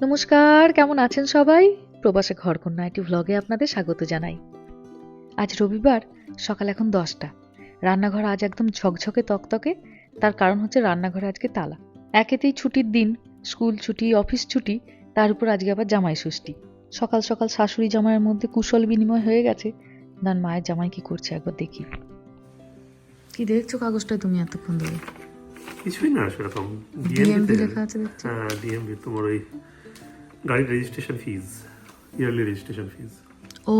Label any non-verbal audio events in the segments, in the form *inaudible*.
নমস্কার, কেমন আছেন সবাই? প্রবাসে ঘরকন্যা একটি ভ্লগে আপনাদের স্বাগত জানাই। আজ রবিবার, সকাল এখন দশটা। রান্নাঘর আজ একদম ঝকঝকে তকতকে, তার কারণ হচ্ছে রান্নাঘরে আজকে তালা। একেতেই ছুটির দিন, স্কুল ছুটি, অফিস ছুটি, তার উপর আজকে আবার জামাই ষষ্ঠী। সকাল সকাল শাশুড়ি জামাইয়ের মধ্যে কুশল বিনিময় হয়ে গেছে। দান মায়ের জামাই কি করছে একবার দেখি। কি দেখছ কাগজটা তুমি এতক্ষণ ধরে? কিছুই না সেরকম। ডিএমভি লেখা আছে হ্যাঁ ডিএমভি তোমার ওই গাড়ির registration fees yearly registration fees ও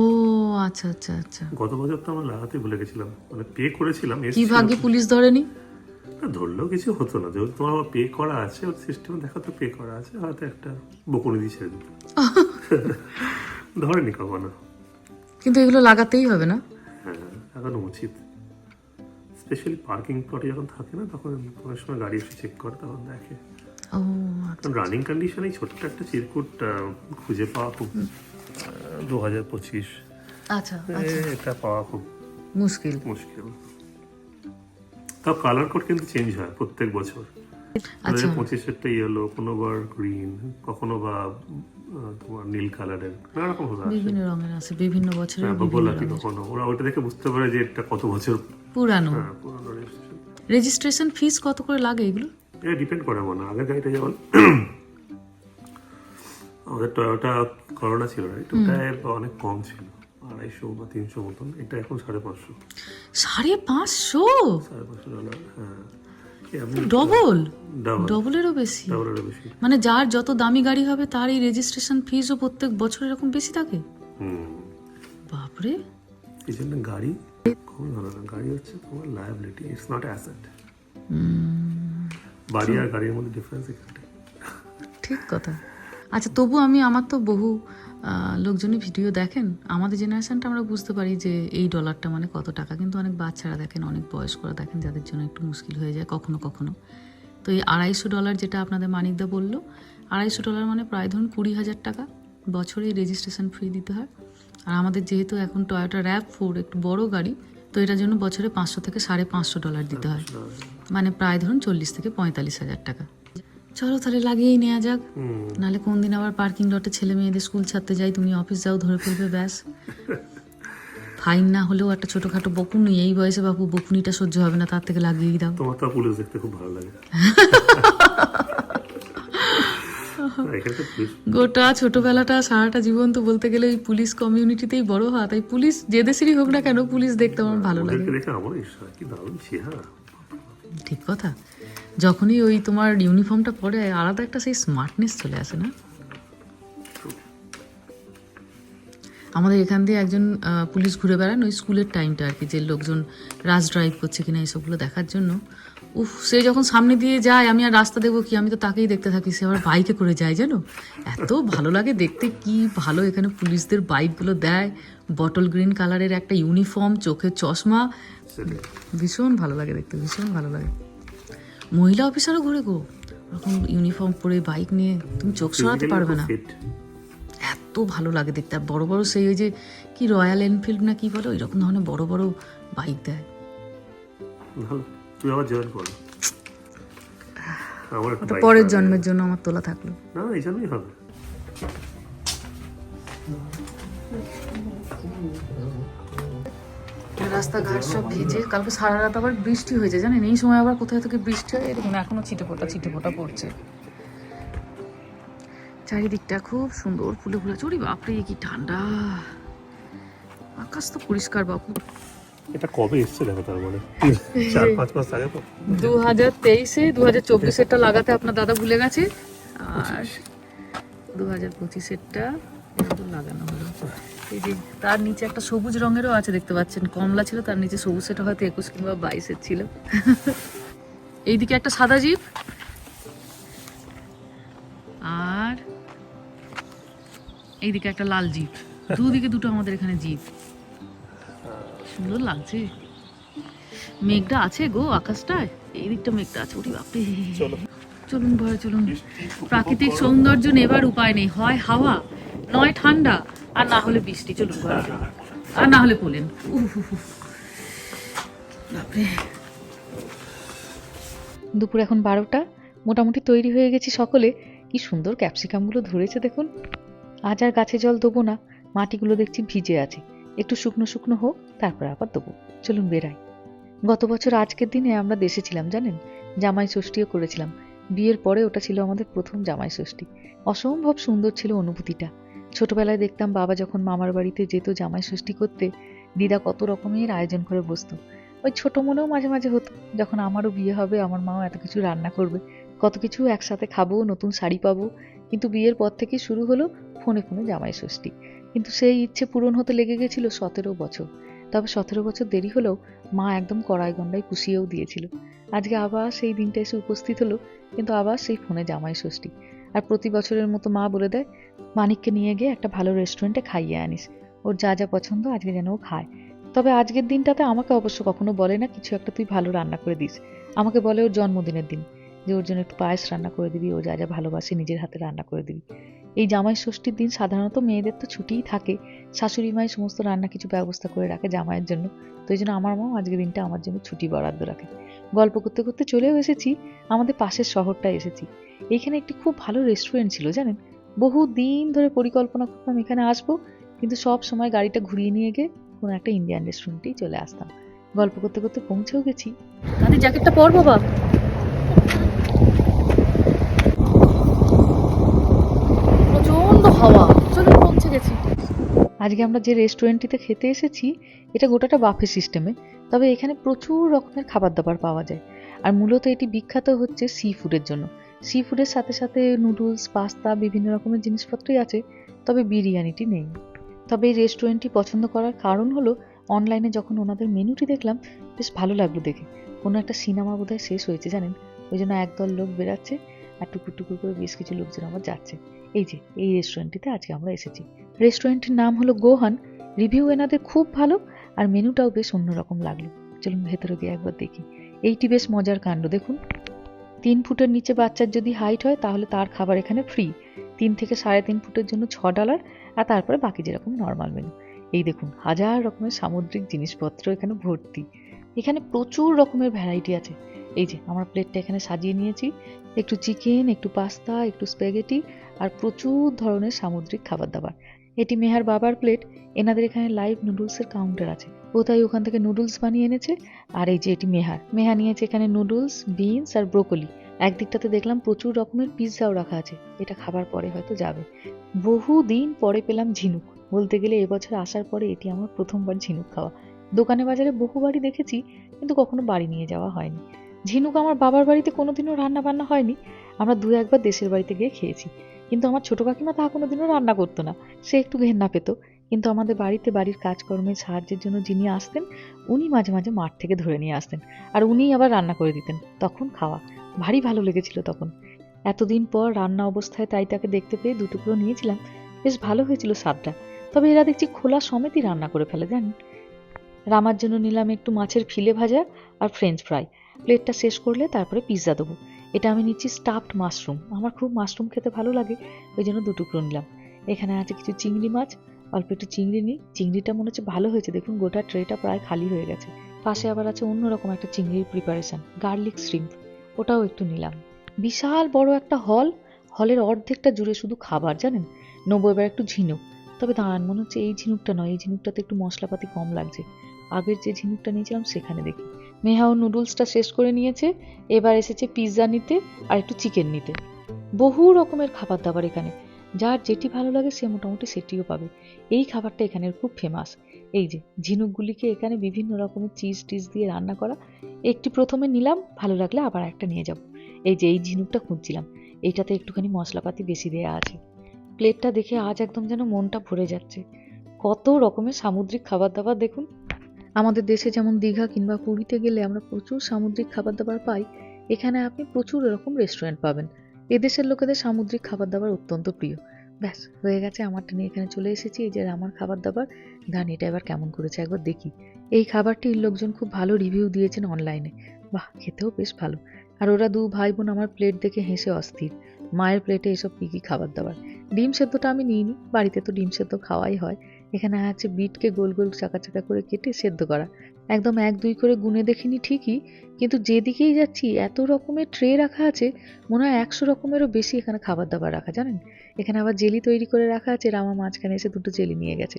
আচ্ছা আচ্ছা আচ্ছা। গত বছর তো আমরা লাগাতে ভুলে গেছিলাম। মানে পে করেছিলাম কি ভাগ্যে পুলিশ ধরেনি? ধরলেও কিছু হতো না। যেহেতু তোমার পে করা আছে ওর সিস্টেমে দেখা তো পে করা আছে হয়তো একটা বকুনি দিয়ে ছেড়ে দিত। *laughs* ধরেনি কখনো। কিন্তু এগুলো লাগাতেই হবে না? হ্যাঁ লাগানো উচিত। স্পেশালি পার্কিং প্লটে যখন থাকে না তখন অনেক সময় গাড়ি এসে চেক করে তখন দেখে। আচ্ছা কারণ রানিং কন্ডিশনে ছোট্ট একটা চিরকুট খুঁজে পাওয়া খুব দু হাজার পঁচিশ। আচ্ছা এটা পাওয়া খুব মুশকিল। মুশকিল। তাও কালার কোড কিন্তু চেঞ্জ হয় প্রত্যেক বছর। আচ্ছা। পঁচিশেরটা ইয়েলো কোনো বার গ্রিন কখনো বা তোমার নীল কালারের নানা রকম। বিভিন্ন রঙের আছে বিভিন্ন বছরের হ্যাঁ, বিভিন্ন কখনো। ওরা ওটা দেখে বুঝতে পারে যে এটা কত বছর পুরানো। হ্যাঁ, পুরনো registration। রেজিস্ট্রেশন ফিস কত করে লাগে এগুলো? এটা ডিপেন্ড করে মনে। আগের গাড়িটা যেমন আমাদের টয়োটা করোনা ছিল রাইট ওটায় অনেক কম ছিল। আড়াইশো বা তিনশো মতন। এটা এখন সাড়ে পাঁচশো। সাড়ে পাঁচশো? সাড়ে পাঁচশো ডলার হ্যাঁ। ডবল ডবলেরও বেশি? মানে যার যত দামি গাড়ি হবে তার এই রেজিস্ট্রেশন ফিসও প্রত্যেক বছর এরকম বেশি থাকে? বাপরে! এই জন্য গাড়ি খুবই ভালো না গাড়ি হচ্ছে তোমার লায়াবিলিটি ইটস নট অ্যাসেট বাড়ি আর গাড়ির মধ্যে ডিফারেন্স এখানটাই ঠিক কথা। আচ্ছা তবু আমি আমার তো বহু লোকজনই ভিডিও দেখেন। আমাদের জেনারেশনটা আমরা বুঝতে পারি যে এই ডলারটা মানে কত টাকা। কিন্তু অনেক বাচ্চারা দেখেন অনেক বয়স্করা দেখেন যাদের জন্য একটু মুশকিল হয়ে যায় কখনো কখনো। তো এই আড়াইশো ডলার যেটা আপনাদের মানিকদা বলল আড়াইশো ডলার মানে প্রায় ধরুন কুড়ি হাজার টাকা বছরে রেজিস্ট্রেশন ফি দিতে হয়। আর আমাদের যেহেতু এখন টয়োটা র্যাপ ফোর একটু বড় গাড়ি তো এটার জন্য বছরে পাঁচশো থেকে সাড়ে পাঁচশো ডলার দিতে হয়। মানে প্রায় ধরুন চল্লিশ থেকে পঁয়তাল্লিশ হাজার টাকা। চলো তাহলে লাগিয়েই নেওয়া যাক। নাহলে কোন দিন আবার পার্কিং লটে ছেলে মেয়েদের স্কুল ছাড়তে যাই তুমি অফিস যাও ধরে ফেলবে ব্যাস। ফাইন না হলেও একটা ছোটখাটো বকুনি এই বয়সে বাবু বকুনিটা সহ্য হবে না তার থেকে লাগিয়েই দাও। তোমার তো পুলিশ দেখতে খুব ভালো লাগে। *laughs* *laughs* গোটা ছোটবেলাটা সারাটা জীবন তো বলতে গেলে ওই পুলিশ কমিউনিটিতেই বড় হওয়া। তাই পুলিশ যে দেশেরই হোক না কেন পুলিশ দেখতে আমার ভালো লাগে। ঠিক কথা। যখনই ওই তোমার ইউনিফর্মটা পরে আলাদা একটা সেই স্মার্টনেস চলে আসে না? আমাদের এখান দিয়ে একজন পুলিশ ঘুরে বেড়ান ওই স্কুলের টাইমটা আর কি যে লোকজন রাজ ড্রাইভ করছে কিনা এইসবগুলো দেখার জন্য। উফ সে যখন সামনে দিয়ে যায় আমি আর রাস্তা দেখব কি? আমি তো তাকেই দেখতে থাকি। সে আবার বাইকে করে যায় জানো? এত ভালো লাগে দেখতে কি ভালো এখানে পুলিশদের বাইকগুলো দেয়। বটল গ্রিন কালারের একটা ইউনিফর্ম চোখের চশমা। ভীষণ ভালো লাগে দেখতে ভীষণ ভালো লাগে। মহিলা অফিসারও ঘুরে গো। ওরকম ইউনিফর্ম পরে বাইক নিয়ে তুমি চোখ সরাতে পারবে না। এত ভালো লাগে দেখতে। আর বড় বড় সেই ওই যে কি রয়্যাল এনফিল্ড না কি বলো ওই রকম ধরনের বড় বড় বাইক দেয়। ভালো তুই আবার জয়েন কর। আমার ওটা পরের জন্মের জন্য আমার তোলা থাকল। না এই জন্যই হবে। রাস্তাঘাট সব ভিজে কালকে সারা রাত আবার বৃষ্টি হয়েছে জানেন? এই সময় আবার কোথায় থেকে বৃষ্টি হয়? এরকম এখনও ছিটে ফোটা ছিটে ফোটা পড়ছে। চারিদিকটা খুব সুন্দর ফুলে ফুলে চড়ি বাপরে কি ঠান্ডা। আকাশ তো পরিষ্কার বাবু এটা কবে এসছে দেখো তার মানে? চার *laughs* পাঁচ মাস আগে দু হাজার তেইশে দু হাজার চব্বিশেরটা লাগাতে আপনার দাদা ভুলে গেছে। আর দু হাজার পঁচিশেরটা লাগানো হলো। এই যে তার নিচে একটা সবুজ রঙেরও আছে দেখতে পাচ্ছেন। কমলা ছিল তার নিচে সবুজ সেটা হয়তো একুশ কিংবা বাইশের ছিল। *laughs* এইদিকে একটা সাদা জিপ। আর এইদিকে একটা লাল জিপ। দুদিকে দুটো আমাদের এখানে জিপ। সুন্দর লাগছে। মেঘটা আছে গো আকাশটায়। এই দিকটা মেঘটা আছে ওরে বাপরে। চলুন ভয় চলুন। প্রাকৃতিক সৌন্দর্য নেবার উপায় নেই। হয় হাওয়া নয় ঠান্ডা আর না হলে বৃষ্টি। চলুন ঘরে আর না হলে পোলেন। বাপরে। দুপুর এখন বারোটা। মোটামুটি তৈরি হয়ে গেছি সকলে। কি সুন্দর ক্যাপসিকামগুলো ধরেছে দেখুন। আজ আর গাছে জল দেবো না। মাটিগুলো দেখছি ভিজে আছে। একটু শুকনো শুকনো হোক, তারপর আবার দেবো। চলুন বেরাই। গত বছর আজকের দিনে আমরা দেশে ছিলাম, জানেন? জামাই ষষ্ঠীও করেছিলাম। বিয়ের পরে ওটা ছিল আমাদের প্রথম জামাই ষষ্ঠী। অসম্ভব সুন্দর ছিল অনুভূতিটা। ছোটবেলায় দেখতাম বাবা যখন মামার বাড়িতে যেত জামাই ষষ্ঠী করতে, দিদা কত রকমের আয়োজন করে বসতো। ওই ছোট মনেও মাঝে মাঝে হতো, যখন আমারও বিয়ে হবে, আমার মাও এত কিছু রান্না করবে। কত কিছু একসাথে খাব, নতুন শাড়ি পাবো। কিন্তু বিয়ের পর থেকে শুরু হলো ফোনে ফোনে জামাই ষষ্ঠী। কিন্তু সেই ইচ্ছে পূরণ হতে লেগে গেছিল সতেরো বছর। তবে সতেরো বছর দেরি হলেও মা একদম কড়াই গন্ডায় পুষিয়েও দিয়েছিল। আজকে আবার সেই দিনটা এসে উপস্থিত হলো, কিন্তু আবার সেই ফোনে জামাই ষষ্ঠী। আর প্রতি বছরের মতো মা বলে দেয়, মানিককে নিয়ে গিয়ে একটা ভালো রেস্টুরেন্টে খাইয়ে আনিস। ওর যা যা পছন্দ আজকে যেন ও খায়। তবে আজকের দিনটাতে আমাকে অবশ্য কখনো বলে না, কিছু একটা তুই ভালো রান্না করে দিস। আমাকে বলে ওর জন্মদিনের দিন, যে ওর জন্য একটু পায়েস রান্না করে দিবি, ও যা যা ভালোবাসে নিজের হাতে রান্না করে দিবি। এই জামাই ষষ্ঠীর দিন সাধারণত মেয়েদের তো ছুটিই থাকে। শাশুড়ি মায়ের সমস্ত রান্না কিছু ব্যবস্থা করে রাখে জামাইয়ের জন্য। তো এই জন্য আমার মাও আজকের দিনটা আমার জন্য ছুটি বরাদ্দ রাখে। গল্প করতে করতে চলেও এসেছি, আমাদের পাশের শহরটায় এসেছি। এখানে একটি খুব ভালো রেস্টুরেন্ট ছিল, জানেন? বহু দিন ধরে পরিকল্পনা করতাম এখানে আসব, কিন্তু সব সময় গাড়িটা ঘুরিয়ে নিয়ে গিয়ে কোনো একটা ইন্ডিয়ান রেস্টুরেন্টেই চলে আসতাম। গল্প করতে করতে পৌঁছেও গেছি। জ্যাকেটটা পর বাবা প্রচণ্ড হাওয়া চলুন পৌঁছে গেছি। আজকে আমরা যে রেস্টুরেন্টটিতে খেতে এসেছি, এটা গোটাটা বাফে সিস্টেমে তবে এখানে প্রচুর রকমের খাবার দাবার পাওয়া যায়। আর মূলত এটি বিখ্যাত হচ্ছে সি ফুডের জন্য। সি ফুডের সাথে সাথে নুডলস পাস্তা বিভিন্ন রকমের জিনিসপত্রই আছে, তবে বিরিয়ানিটি নেই। তবে এই রেস্টুরেন্টটি পছন্দ করার কারণ হলো অনলাইনে যখন ওনাদের মেনুটি দেখলাম, বেশ ভালো লাগল দেখে। কোনো একটা সিনেমা বোধহয় শেষ হয়েছে, জানেন? ওই জন্য একদল লোক বেরাচ্ছে আর টুকুর টুকুর করে বেশ কিছু লোকজন আবার যাচ্ছে। এই যে, এই রেস্টুরেন্টটিতে আজকে আমরা এসেছি। রেস্টুরেন্টের নাম হলো গোহান। রিভিউ এনাদের খুব ভালো আর মেনুটাও বেশ অন্যরকম লাগল। চলুন ভেতরে গিয়ে একবার দেখি। এইটি বেশ মজার কাণ্ড, দেখুন। তিন ফুটের নিচে বাচ্চার যদি হাইট হয়, তাহলে তার খাবার এখানে ফ্রি তিন থেকে সাড়ে তিন ফুটের জন্য ছ ডলার আর তারপরে বাকি যেরকম নর্মাল মেনু এই দেখুন, হাজার রকমের সামুদ্রিক জিনিসপত্র এখানে ভর্তি। এখানে প্রচুর রকমের ভ্যারাইটি আছে। এই যে, আমার প্লেটটা এখানে সাজিয়ে নিয়েছি। একটু চিকেন একটু পাস্তা একটু স্প্যাগেটি আর প্রচুর ধরনের সামুদ্রিক খাবার দাবার এটি মেহার বাবার প্লেট। এনাদের এখানে লাইভ নুডলসের কাউন্টার আছে। ও তাই ওখান থেকে নুডলস বানিয়ে এনেছে। আর এই যে এটি মেহার। মেহা নিয়েছে এখানে নুডলস, বিনস আর ব্রোকলি। একদিকটাতে দেখলাম প্রচুর রকমের পিৎজাও রাখা আছে। এটা খাবার পরে হয়তো যাবে। বহু দিন পরে পেলাম ঝিনুক। বলতে গেলে এবছর আসার পরে এটি আমার প্রথমবার ঝিনুক খাওয়া। দোকানে বাজারে বহুবারই দেখেছি, কিন্তু কখনো বাড়ি নিয়ে যাওয়া হয়নি। ঝিনুক আমার বাবার বাড়িতে কোনোদিনও রান্না বান্না হয়নি। আমরা দু একবার দেশের বাড়িতে গিয়ে খেয়েছি। কিন্তু আমার ছোট কাকিমা তা কোনোদিনও রান্না করতো না। সে একটু ঘেন্না পেত। কিন্তু আমাদের বাড়িতে বাড়ির কাজকর্মে সাহায্যের জন্য যিনি আসতেন, উনি মাঝে মাঝে মাঠ থেকে ধরে নিয়ে আসতেন আর উনিই আবার রান্না করে দিতেন, তখন খাওয়া। ভারী ভালো লেগেছিল তখন। এতদিন পর রান্না অবস্থায় তাই তাকে দেখতে পেয়ে দুটুকরো নিয়েছিলাম। বেশ ভালো হয়েছিল স্বাদটা। তবে এরা দেখছি খোলা সমেতই রান্না করে ফেলে, জানেন? রামার জন্য নিলাম একটু মাছের ফিলে ভাজা আর ফ্রেঞ্চ ফ্রাই। প্লেটটা শেষ করলে তারপরে পিৎজা দেবো। এটা আমি নিচ্ছি স্টাফড মাশরুম আমার খুব মাশরুম খেতে ভালো লাগে, ওই জন্য দুটুকরো নিলাম। এখানে আছে কিছু চিংড়ি মাছ, অল্প একটু চিংড়ি নিই। চিংড়িটা মনে হচ্ছে ভালো হয়েছে, দেখুন গোটা ট্রেটা প্রায় খালি হয়ে গেছে। পাশে আবার আছে অন্যরকম একটা চিংড়ির প্রিপারেশন গার্লিক শ্রিম্প ওটাও একটু নিলাম। বিশাল বড় একটা হল হলের অর্ধেকটা জুড়ে শুধু খাবার, জানেন? নেব এবার একটু ঝিনুক। তবে দাঁড়ান, মনে হচ্ছে এই ঝিনুকটা নয়, এই ঝিনুকটাতে একটু মশলাপাতি কম লাগছে। আগের যে ঝিনুকটা নিয়েছিলাম সেখানে দেখি। মেহাও নুডলসটা শেষ করে নিয়েছে। এবার এসেছে পিৎজা নিতে আর একটু চিকেন নিতে। বহু রকমের খাবার দাবার এখানে। যার যেটি ভালো লাগে সে মোটামুটি সেটিও পাবে। এই খাবারটা এখানের খুব ফেমাস এই যে, ঝিনুকগুলিকে এখানে বিভিন্ন রকমের চিজ টিজ দিয়ে রান্না করা। একটি প্রথমে নিলাম, ভালো লাগলে আবার একটা নিয়ে যাব। এই যে, এই ঝিনুকটা খুঁজছিলাম। এইটাতে একটুখানি মশলাপাতি বেশি দেয়া আছে। প্লেটটা দেখে আজ একদম যেন মনটা ভরে যাচ্ছে। কত রকমের সামুদ্রিক খাবার দাবার দেখুন। আমাদের দেশে যেমন দীঘা কিংবা পুরীতে গেলে আমরা প্রচুর সামুদ্রিক খাবার দাবার পাই, এখানে আপনি প্রচুর এরকম রেস্টুরেন্ট পাবেন। এদেশের লোকেদের সামুদ্রিক খাবার দাবার অত্যন্ত প্রিয়। ব্যাস, হয়ে গেছে আমারটা নিয়ে এখানে চলে এসেছি। এই যে আমার খাবার দাবার এটা এবার কেমন করেছে একবার দেখি। এই খাবারটির লোকজন খুব ভালো রিভিউ দিয়েছেন অনলাইনে বাহ, খেতেও বেশ ভালো। আর ওরা দু ভাই বোন আমার প্লেট দেখে হেসে অস্থির। মায়ের প্লেটে এসব কী কী খাবার দাবার? ডিম সেদ্ধটা আমি নিইনি, বাড়িতে তো ডিম সেদ্ধ খাওয়াই হয়। এখানে আছে বিটকে গোল গোল চাকা চাকা করে কেটে সেদ্ধ করা। একদম এক দুই করে গুনে দেখিনি ঠিকই, কিন্তু যেদিকেই যাচ্ছি এত রকমের ট্রে রাখা আছে, মনে হয় একশো রকমেরও বেশি এখানে খাবার দাবার রাখা, জানেন? এখানে আবার জেলি তৈরি করে রাখা আছে রামা মাঝখানে এসে দুটো জেলি নিয়ে গেছে।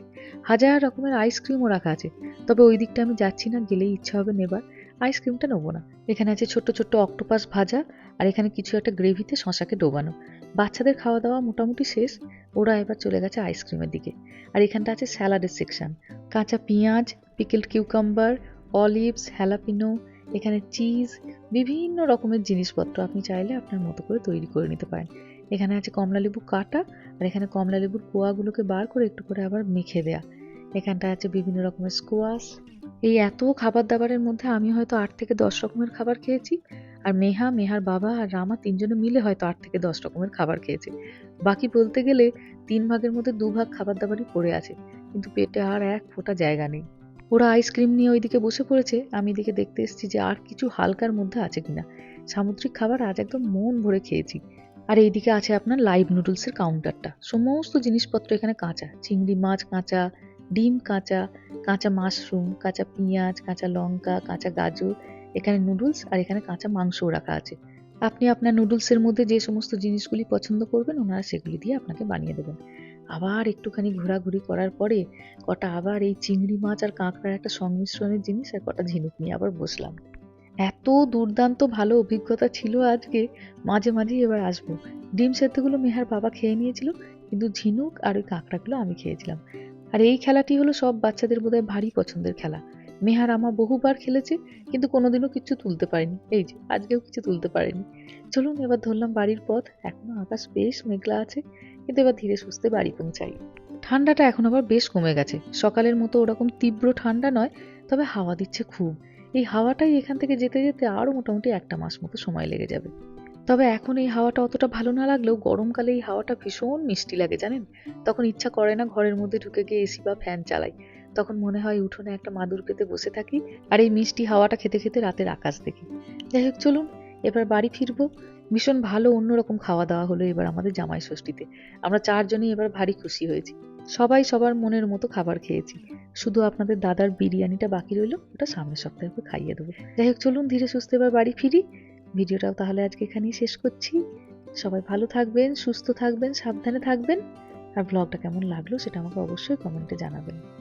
হাজার রকমের আইসক্রিমও রাখা আছে। তবে ওই দিকটা আমি যাচ্ছি না, গেলেই ইচ্ছা হবে নেবার। আইসক্রিমটা নেব না। এখানে আছে ছোট্ট ছোট্ট অক্টোপাস ভাজা, আর এখানে কিছু একটা গ্রেভিতে শশাকে ডোবানো। বাচ্চাদের খাওয়া দাওয়া মোটামুটি শেষ, ওরা এবার চলে গেছে আইসক্রিমের দিকে। আর এখানটা আছে স্যালাডের সেকশন। কাঁচা পেঁয়াজ পিকেলড কিউকাম্বার, অলিভস, হ্যালাপিনো, এখানে চিজ, বিভিন্ন রকমের জিনিসপত্র আপনি চাইলে আপনার মতো করে তৈরি করে নিতে পারেন। এখানে আছে কমলালেবু কাটা, আর এখানে কমলালেবুর কোয়াগুলোকে বার করে একটু করে আবার মেখে দেয়া। এখানটা আছে বিভিন্ন রকমের স্কোয়াশ। এই এত খাবার দাবারের মধ্যে আমি হয়তো আট থেকে দশ রকমের খাবার খেয়েছি। আর মেহা, মেহার বাবা আর রামা তিনজনে মিলে হয়তো আট থেকে দশ রকমের খাবার খেয়েছে। বাকি বলতে গেলে তিন ভাগের মধ্যে দু ভাগ খাবার দাবারই পড়ে আছে, কিন্তু পেটে আর এক ফোঁটা জায়গা নেই। ওরা আইসক্রিম নিয়ে ওইদিকে বসে পড়েছে, আমি এদিকে দেখতে এসেছি যে আর কিছু হালকার মধ্যে আছে কিনা। সামুদ্রিক খাবার আজ একদম মন ভরে খেয়েছি। আর এইদিকে আছে আপনার লাইভ নুডলসের কাউন্টারটা। সমস্ত জিনিসপত্র এখানে কাঁচা। চিংড়ি মাছ কাঁচা, ডিম কাঁচা কাঁচা মাশরুম, কাঁচা পেঁয়াজ, কাঁচা লঙ্কা, কাঁচা গাজর এখানে নুডলস আর এখানে কাঁচা মাংসও রাখা আছে। আপনি আপনার নুডলসের মধ্যে যে সমস্ত জিনিসগুলি পছন্দ করবেন, ওনারা সেগুলি দিয়ে আপনাকে বানিয়ে দেবেন। আবার একটুখানি ঘোরাঘুরি করার পরে কটা আবার এই চিংড়ি মাছ আর কাঁকড়ার একটা সংমিশ্রণের জিনিস আর কটা ঝিনুক নিয়ে আবার বসলাম। এত দুর্দান্ত ভালো অভিজ্ঞতা ছিল আজকে। মাঝে মাঝেই এবার আসব। ডিম সেদ্ধগুলো মেহার বাবা খেয়ে নিয়েছিল, কিন্তু ঝিনুক আর ওই কাঁকড়াগুলো আমি খেয়েছিলাম। আর এই খেলাটি হলো সব বাচ্চাদের বোধহয় ভারী পছন্দের খেলা। মেহার আমা বহুবার খেলেছে, কিন্তু কোনোদিনও কিছু তুলতে পারেনি। এই যে, আজকেও কিছু তুলতে পারেনি। চলুন এবার ধরলাম বাড়ির পথ। এখনও আকাশ বেশ মেঘলা আছে, কিন্তু এবার ধীরে সুস্থে বাড়ি পৌঁছাই। ঠান্ডাটা এখন আবার বেশ কমে গেছে। সকালের মতো ওরকম তীব্র ঠান্ডা নয়, তবে হাওয়া দিচ্ছে খুব। এই হাওয়াটাই এখান থেকে যেতে যেতে আরও মোটামুটি একটা মাস মতো সময় লেগে যাবে। তবে এখন এই হাওয়াটা অতটা ভালো না লাগলেও গরমকালে এই হাওয়াটা ভীষণ মিষ্টি লাগে, জানেন? তখন ইচ্ছা করে না ঘরের মধ্যে ঢুকে গিয়ে এসি বা ফ্যান চালাই। তখন মনে হয় উঠোনে একটা মাদুর পেতে বসে থাকি আর এই মিষ্টি হাওয়াটা খেতে খেতে রাতের আকাশ দেখি। যাই হোক, চলুন, এবার বাড়ি ফিরবো। ভীষণ ভালো অন্যরকম খাওয়া দাওয়া হলো এবার আমাদের জামাই ষষ্ঠীতে। আমরা চারজনই এবার ভারী খুশি হয়েছি। সবাই সবার মনের মতো খাবার খেয়েছি। শুধু আপনাদের দাদার বিরিয়ানিটা বাকি রইল, ওটা সামনের সপ্তাহে খাইয়ে দেবো। যাই হোক, চলুন, ধীরে সুস্থে এবার বাড়ি ফিরি। ভিডিওটাও তাহলে আজকে এখানেই শেষ করছি। সবাই ভালো থাকবেন, সুস্থ থাকবেন, সাবধানে থাকবেন। আর ব্লগটা কেমন লাগল সেটা আমাকে অবশ্যই কমেন্টে জানাবেন।